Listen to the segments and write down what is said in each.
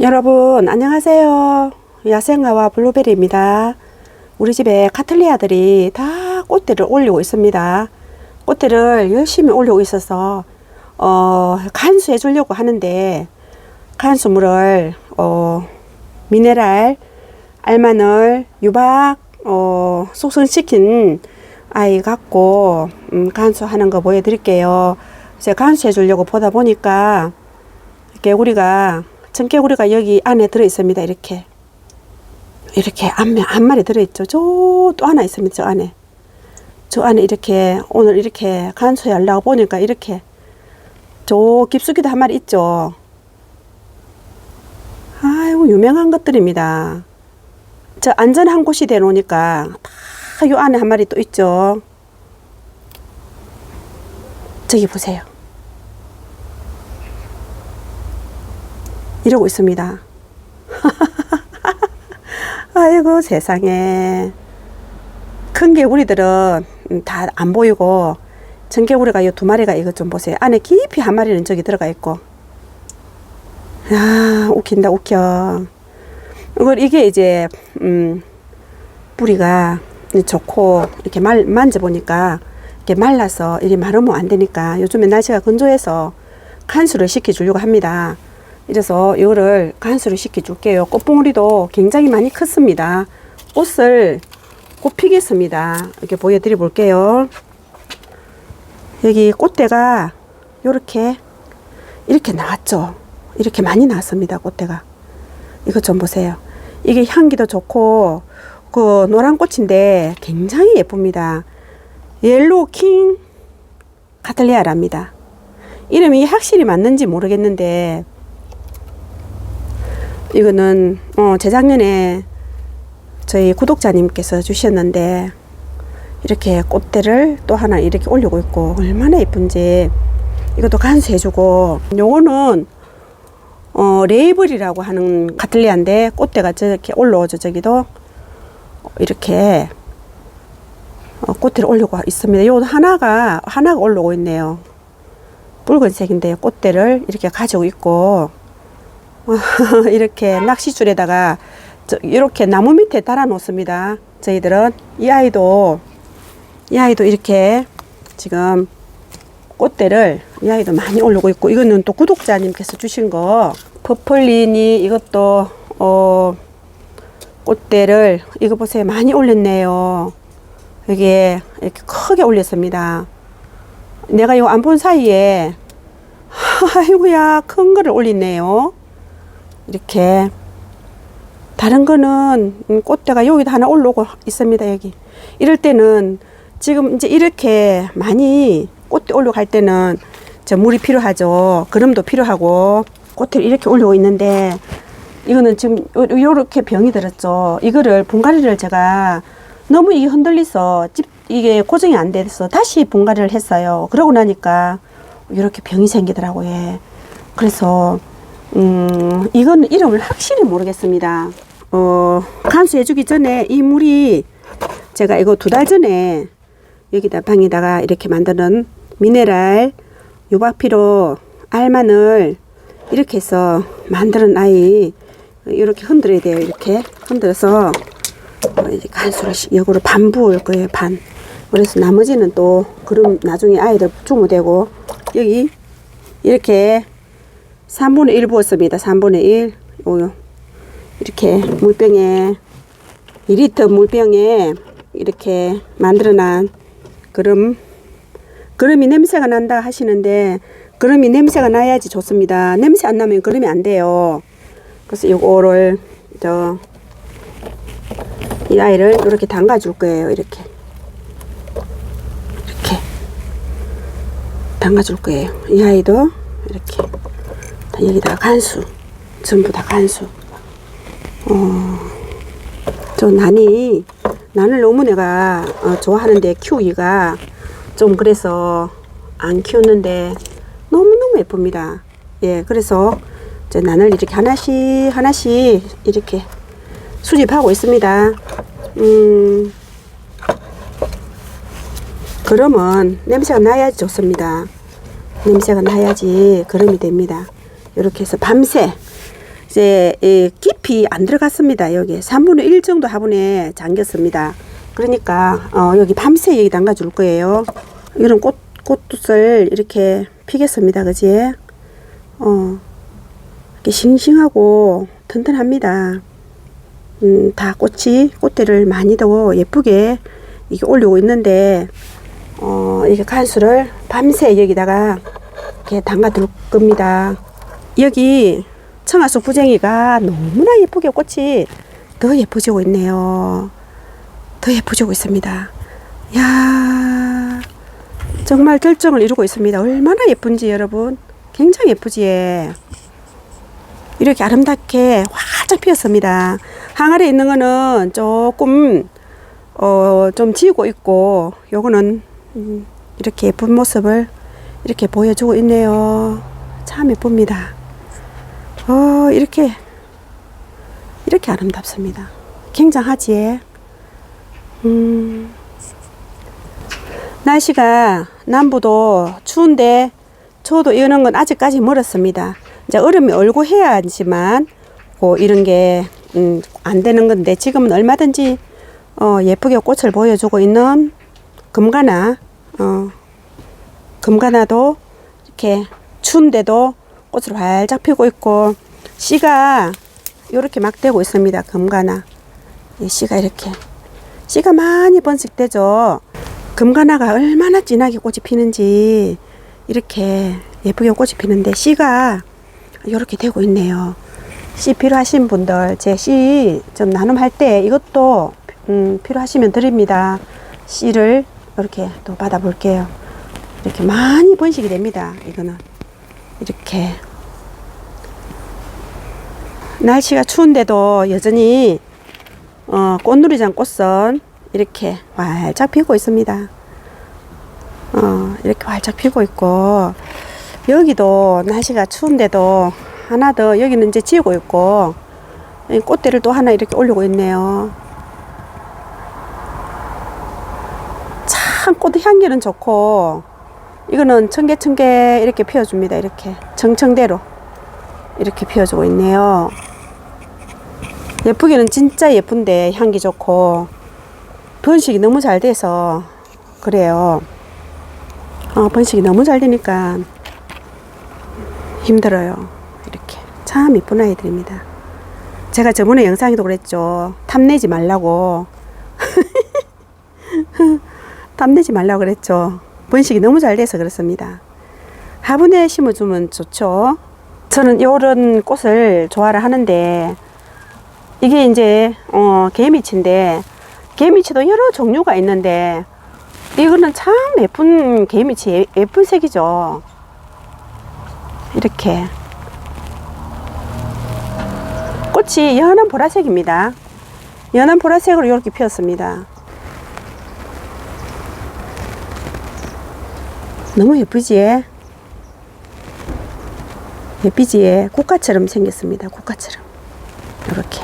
여러분 안녕하세요. 야생화와 블루베리입니다. 우리 집에 카틀리아들이 다 꽃대를 올리고 있습니다. 꽃대를 열심히 올리고 있어서 어, 간수해 주려고 하는데 간수물을 어, 미네랄 알마늘 유박 어, 숙성시킨 아이 갖고 음, 간수하는 거 보여드릴게요. 제가 간수해 주려고 보다 보니까 개구리가 청개구리가 여기 안에 들어 있습니다. 이렇게 이렇게 한, 명- 한 마리 들어 있죠. 저 또 하나 있습니다. 저 안에 저 안에 이렇게 오늘 이렇게 간수하려고 보니까 이렇게 저 깊숙이도 한 마리 있죠. 아이고 유명한 것들입니다. 저 안전한 곳이 되놓으니까 다 요 안에 한 마리 또 있죠. 저기 보세요. 이러고 있습니다. 아이고 세상에 큰 개구리들은 다 안 보이고 청개구리가 이 두 마리가 이것 좀 보세요. 안에 깊이 한 마리는 저기 들어가 있고 야 웃긴다 웃겨. 이걸 이게 이제 음 뿌리가 좋고 이렇게 말 만져보니까 이렇게 말라서 이리 마르면 안 되니까 요즘에 날씨가 건조해서 간수를 시켜주려고 합니다. 이래서 이거를 간수를 시켜줄게요. 꽃봉오리도 굉장히 많이 컸습니다. 옷을 곧 피겠습니다. 이렇게 보여드려 볼게요. 여기 꽃대가 요렇게 이렇게 나왔죠. 이렇게 많이 나왔습니다. 꽃대가. 이것 좀 보세요. 이게 향기도 좋고 그 노란 꽃인데 굉장히 예쁩니다. 옐로우 킹 카틀리아랍니다. 이름이 확실히 맞는지 모르겠는데 이거는 어, 재작년에 저희 구독자님께서 주셨는데 이렇게 꽃대를 또 하나 이렇게 올리고 있고 얼마나 예쁜지 이것도 간수해주고 요거는 어, 레이블이라고 하는 카틀리아인데 꽃대가 저렇게 올라오죠 저기도 이렇게 어, 꽃대를 올리고 있습니다. 요 하나가 하나가 올라오고 있네요. 붉은색인데 꽃대를 이렇게 가지고 있고 이렇게 낚시줄에다가 저, 이렇게 나무 밑에 달아 놓습니다. 저희들은 이 아이도 이 아이도 이렇게 지금 꽃대를 이 아이도 많이 올리고 있고 이거는 또 구독자님께서 주신 거 퍼플린이 이것도 어 꽃대를 이거 보세요 많이 올렸네요. 여기에 이렇게 크게 올렸습니다. 내가 이거 안 본 사이에 아이고야 큰 거를 올리네요. 이렇게. 다른 거는 음, 꽃대가 여기도 하나 올라오고 있습니다 여기. 이럴 때는 지금 이제 이렇게 많이 꽃대 올라갈 때는 저 물이 필요하죠. 그름도 필요하고 꽃을 이렇게 올리고 있는데 이거는 지금 요- 요렇게 병이 들었죠. 이거를 분갈이를 제가 너무 이게 흔들려서 집 이게 고정이 안 돼서 다시 분갈이를 했어요. 그러고 나니까 이렇게 병이 생기더라고요. 예. 그래서 음, 이건 이름을 확실히 모르겠습니다. 어, 간수해주기 전에 이 물이 제가 이거 두 달 전에 여기다 방에다가 이렇게 만드는 미네랄, 유박피로, 알마늘 이렇게 해서 만드는 아이 이렇게 흔들어야 돼요. 이렇게 흔들어서 어, 이제 간수를 시- 이거를 반 부을 거예요. 반. 그래서 나머지는 또 그럼 나중에 아이들 주면 되고 여기 이렇게 3분의 1 부었습니다. 3분의 1. 요요. 이렇게 물병에 2리터 물병에 이렇게 만들어 난 그럼 그럼이 냄새가 난다 하시는데 그럼이 냄새가 나야지 좋습니다. 냄새 안 나면 그럼이 안 돼요. 그래서 요거를 저 이 아이를 이렇게 담가 줄 거예요. 이렇게 이렇게 담가 줄 거예요. 이 아이도 이렇게 다 여기 다 간수. 전부 다 간수. 어, 저 난이 난을 너무 내가 어, 좋아하는데 키우기가 좀 그래서 안 키웠는데 너무너무 예쁩니다. 예 그래서 이제 난을 이렇게 하나씩 하나씩 이렇게 수집하고 있습니다. 음. 그러면 냄새가 나야지 좋습니다. 냄새가 나야지 그름이 됩니다. 이렇게 해서 밤새 이제 이 깊이 안 들어갔습니다. 여기 3분의 1 정도 화분에 잠겼습니다. 그러니까 어, 여기 밤새 여기 담가 줄 거예요. 이런 꽃 꽃을 이렇게 피겠습니다. 그지? 어. 이렇게 싱싱하고 튼튼합니다. 음, 다 꽃이 꽃대를 많이 더 예쁘게 이게 올리고 있는데 어, 이게 간수를 밤새 여기다가 이렇게 담가 둘 겁니다. 여기 청아수 부쟁이가 너무나 예쁘게 꽃이 더 예뻐지고 있네요. 더 예뻐지고 있습니다. 야 정말 결정을 이루고 있습니다. 얼마나 예쁜지 여러분. 굉장히 예쁘지. 예. 이렇게 아름답게 활짝 피었습니다. 항아리에 있는 거는 조금 어, 좀 지고 있고 요거는 음, 이렇게 예쁜 모습을 이렇게 보여주고 있네요. 참 예쁩니다. 어, 이렇게 이렇게 아름답습니다. 굉장하지. 음, 날씨가 남부도 추운데 저도 이러는 건 아직까지 멀었습니다. 이제 얼음이 얼고 해야지만 고 이런 게 음, 안 되는 건데 지금은 얼마든지 어, 예쁘게 꽃을 보여주고 있는 금가나 어, 금가나도 이렇게 추운데도 꽃을 활짝 피고 있고 씨가 이렇게 막 되고 있습니다. 금가나 이 씨가 이렇게 씨가 많이 번식되죠. 금가나가 얼마나 진하게 꽃이 피는지 이렇게 예쁘게 꽃이 피는데 씨가 이렇게 되고 있네요. 씨 필요하신 분들 제 씨 좀 나눔할 때 이것도 음, 필요하시면 드립니다. 씨를 이렇게 또 받아볼게요. 이렇게 많이 번식이 됩니다. 이거는 이렇게 날씨가 추운데도 여전히 어, 꽃누리장 꽃선 이렇게 활짝 피고 있습니다. 어, 이렇게 활짝 피고 있고 여기도 날씨가 추운데도 하나 더 여기는 이제 지고 있고 이 꽃대를 또 하나 이렇게 올리고 있네요. 참꽃 향기는 좋고 이거는 청개 청개 이렇게 피워줍니다. 이렇게 정청대로 이렇게 피워주고 있네요. 예쁘기는 진짜 예쁜데 향기 좋고 번식이 너무 잘 돼서 그래요. 어, 번식이 너무 잘 되니까 힘들어요. 이렇게 참 이쁜 아이들입니다. 제가 저번에 영상에도 그랬죠. 탐내지 말라고. 탐내지 말라고 그랬죠. 번식이 너무 잘 돼서 그렇습니다. 화분에 심어주면 좋죠. 저는 이런 꽃을 좋아를 하는데 이게 이제 어, 개미치인데 개미치도 여러 종류가 있는데 이거는 참 예쁜 개미치 예- 예쁜 색이죠. 이렇게 꽃이 연한 보라색입니다. 연한 보라색으로 이렇게 피었습니다. 너무 예쁘지? 예쁘지? 국화처럼 생겼습니다. 국화처럼. 이렇게.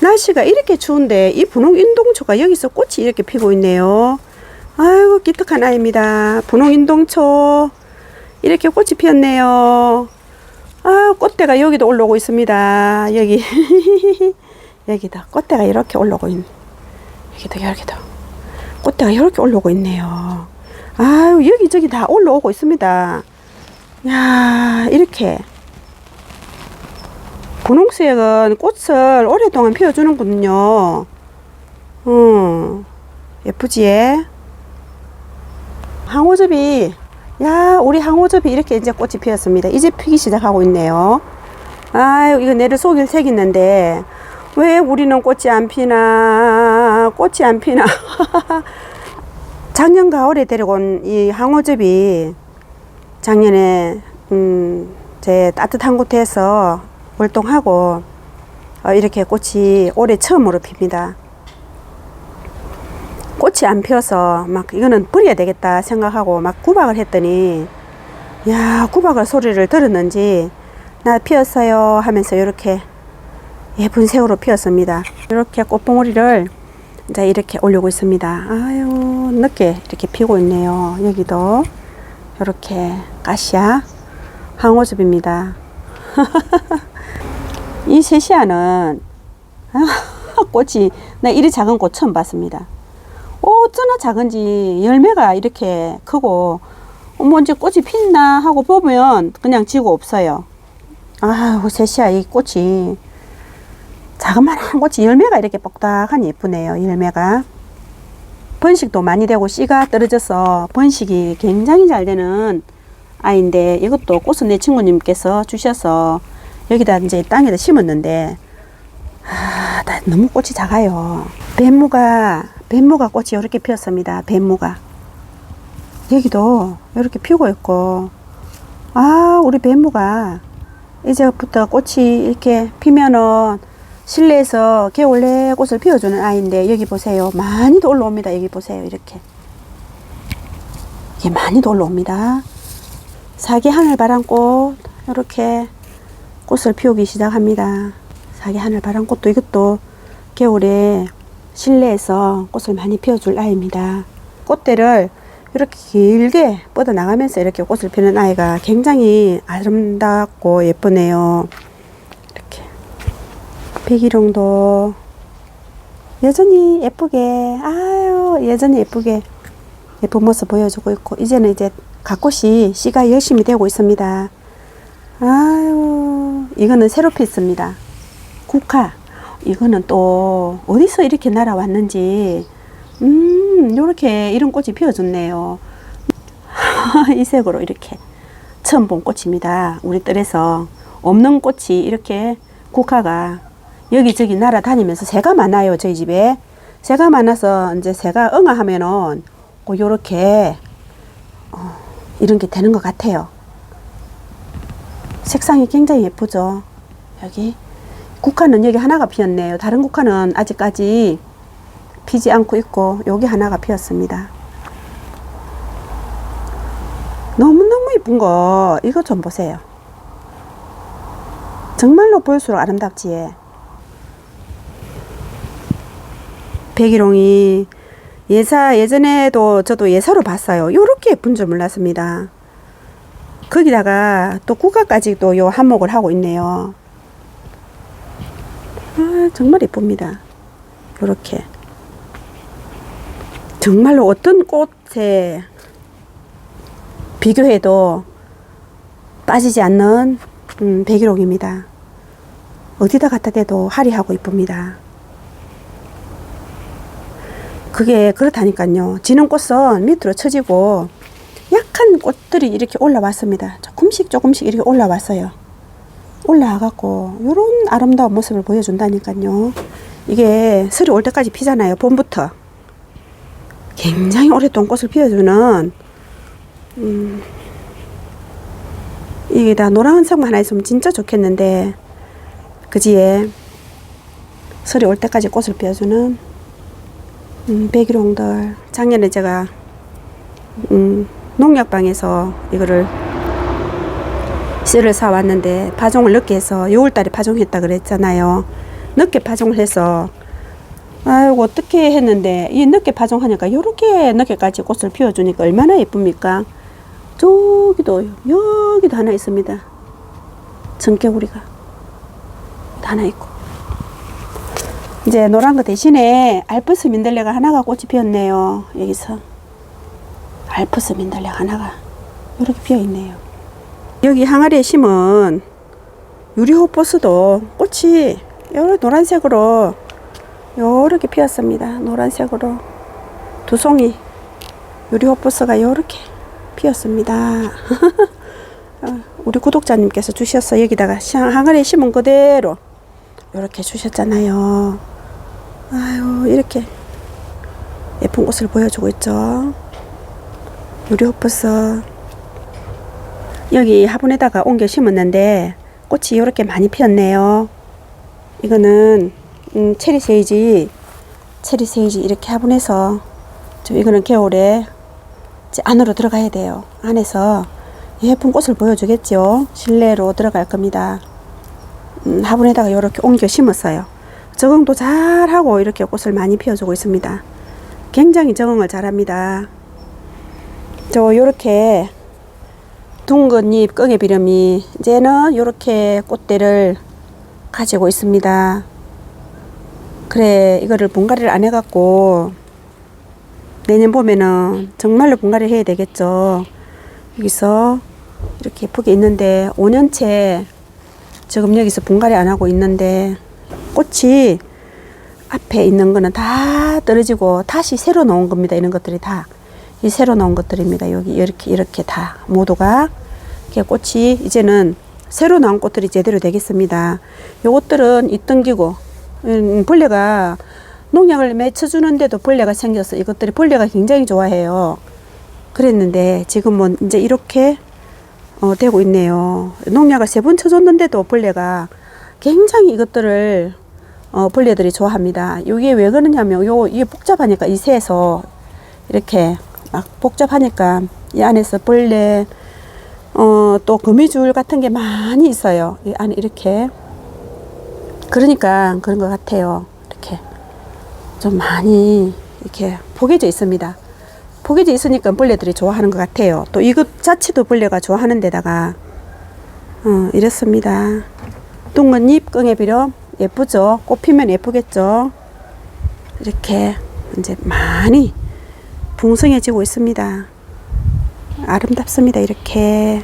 날씨가 이렇게 추운데 이 분홍 인동초가 여기서 꽃이 이렇게 피고 있네요. 아이고 기특한 아이입니다. 분홍 인동초 이렇게 꽃이 피었네요. 아 꽃대가 여기도 올라오고 있습니다. 여기 여기도 꽃대가 이렇게 올라오고 있. 여기도 여기도 꽃대가 이렇게 올라오고 있네요. 아유 여기저기 다 올라오고 있습니다. 야 이렇게 분홍색은 꽃을 오랫동안 피워주는군요. 음, 예쁘지? 항오즙이, 야, 우리 항오즙이 이렇게 이제 꽃이 피었습니다. 이제 피기 시작하고 있네요. 아유, 이거 내를 속일 색 있는데, 왜 우리는 꽃이 안 피나, 꽃이 안 피나. 작년 가을에 데리고 온 이 항오즙이 작년에, 음, 제 따뜻한 곳에서 월동하고 어, 이렇게 꽃이 올해 처음으로 핍니다. 꽃이 안 피어서 막 이거는 버려야 되겠다 생각하고 막 구박을 했더니 야 구박을 소리를 들었는지 나 피었어요 하면서 이렇게 예쁜 새우로 피었습니다. 이렇게 꽃봉오리를 이제 이렇게 올리고 있습니다. 아유 늦게 이렇게 피고 있네요. 여기도 이렇게 가시아 항오즙입니다. 이 세시아는 아, 꽃이 나 이리 작은 꽃 처음 봤습니다. 어쩌나 작은지 열매가 이렇게 크고 뭐 이제 꽃이 핀나 하고 보면 그냥 지고 없어요. 아, 세시아 이 꽃이 자그마한 꽃이 열매가 이렇게 뻑딱하니 예쁘네요. 열매가 번식도 많이 되고 씨가 떨어져서 번식이 굉장히 잘 되는 아이인데 이것도 꽃은 내 친구님께서 주셔서 여기다 이제 땅에다 심었는데 아, 나 너무 꽃이 작아요. 뱀무가 뱀무가 꽃이 이렇게 피었습니다. 뱀무가 여기도 이렇게 피고 있고 아 우리 뱀무가 이제부터 꽃이 이렇게 피면은 실내에서 내 꽃을 피워주는 아이인데 여기 보세요. 많이도 올라옵니다. 여기 보세요. 이렇게. 이게 많이도 올라옵니다. 사계 하늘 바람꽃 이렇게 꽃을 피우기 시작합니다. 사계 하늘 바람꽃도 이것도 겨울에 실내에서 꽃을 많이 피워줄 아이입니다. 꽃대를 이렇게 길게 뻗어 나가면서 이렇게 꽃을 피는 아이가 굉장히 아름답고 예쁘네요. 이렇게 백일홍도 여전히 예쁘게 아유 여전히 예쁘게 예쁜 모습 보여주고 있고 이제는 이제 각꽃이 씨가 열심히 되고 있습니다. 아유 이거는 새로 피습니다. 국화 이거는 또 어디서 이렇게 날아왔는지 음, 요렇게 이런 꽃이 피어줬네요. 이 색으로 이렇게 처음 본 꽃입니다. 우리 뜰에서 없는 꽃이 이렇게 국화가 여기저기 날아다니면서 새가 많아요. 저희 집에 새가 많아서 이제 새가 응아하면은 꼭 요렇게 어, 이런 게 되는 것 같아요. 색상이 굉장히 예쁘죠. 여기 국화는 여기 하나가 피었네요. 다른 국화는 아직까지 피지 않고 있고 여기 하나가 피었습니다. 너무너무 이쁜 거 이거 좀 보세요. 정말로 볼수록 아름답지. 백일홍이 예사 예전에도 저도 예사로 봤어요. 요렇게 예쁜 줄 몰랐습니다. 거기다가 또 국화까지 또 요 한목을 하고 있네요. 아, 정말 예쁩니다. 요렇게. 정말로 어떤 꽃에 비교해도 빠지지 않는 음, 백일옥입니다. 어디다 갖다 대도 화려하고 이쁩니다. 그게 그렇다니까요. 지는 꽃은 밑으로 처지고 약한 꽃들이 이렇게 올라왔습니다. 조금씩 조금씩 이렇게 올라왔어요. 올라와갖고 이런 아름다운 모습을 보여준다니까요. 이게 설이 올 때까지 피잖아요. 봄부터. 굉장히 오랫동안 꽃을 피워주는 음, 이게 다 노란색만 하나 있으면 진짜 좋겠는데 그지에 설이 올 때까지 꽃을 피워주는 음, 백일홍들 작년에 제가 음, 농약방에서 이거를 씨를 사왔는데 파종을 늦게 해서 6월달에 파종했다 그랬잖아요. 늦게 파종을 해서 아이고 어떻게 했는데 이 늦게 파종하니까 요렇게 늦게까지 꽃을 피워주니까 얼마나 예쁩니까? 저기도 여기도 하나 있습니다. 청개구리가 하나 있고 이제 노란 거 대신에 알프스 민들레가 하나가 꽃이 피었네요 여기서 알프스 민들레 하나가 이렇게 피어 있네요 여기 항아리에 심은 유리호포스도 꽃이 여러 노란색으로 요렇게 피었습니다. 노란색으로 두 송이 유리호프스가 요렇게 피었습니다. 어, 우리 구독자님께서 주셔서 여기다가 항아리에 심은 그대로 요렇게 주셨잖아요. 아유 이렇게 예쁜 꽃을 보여주고 있죠. 유리 호프스 여기 화분에다가 옮겨 심었는데 꽃이 이렇게 많이 피었네요. 이거는 음, 체리 세이지, 체리 세이지 이렇게 화분해서 좀 이거는 겨울에 안으로 들어가야 돼요. 안에서 예쁜 꽃을 보여주겠죠. 실내로 들어갈 겁니다. 음, 화분에다가 이렇게 옮겨 심었어요. 적응도 잘하고 이렇게 꽃을 많이 피워주고 있습니다. 굉장히 적응을 잘합니다. 저 이렇게 둥근 잎 끄개 비름이 이제는 이렇게 꽃대를 가지고 있습니다. 그래 이거를 분갈이를 안 해갖고 내년 봄에는 정말로 분갈이 해야 되겠죠. 여기서 이렇게 예쁘게 있는데 5년째 지금 여기서 분갈이 안 하고 있는데 꽃이 앞에 있는 거는 다 떨어지고 다시 새로 나온 겁니다. 이런 것들이 다. 이 새로 나온 것들입니다. 여기 이렇게 이렇게 다 모두가 이렇게 꽃이 이제는 새로 나온 꽃들이 제대로 되겠습니다. 요것들은 이등기고 음, 벌레가 농약을 맺혀주는데도 벌레가 생겨서 이것들이 벌레가 굉장히 좋아해요. 그랬는데 지금은 이제 이렇게 어, 되고 있네요. 농약을 세 번 쳐줬는데도 벌레가 굉장히 이것들을 어, 벌레들이 좋아합니다. 이게 왜 그러냐면 요 이게 복잡하니까 이 새에서 이렇게 막 복잡하니까 이 안에서 벌레 어, 또 거미줄 같은 게 많이 있어요. 이 안에 이렇게 그러니까 그런 것 같아요. 이렇게 좀 많이 이렇게 포개져 있습니다. 포개져 있으니까 벌레들이 좋아하는 것 같아요. 또 이것 자체도 벌레가 좋아하는 데다가 어, 이렇습니다. 둥근 잎 끙해비려 예쁘죠? 꽃 피면 예쁘겠죠? 이렇게 이제 많이 풍성해지고 있습니다. 아름답습니다. 이렇게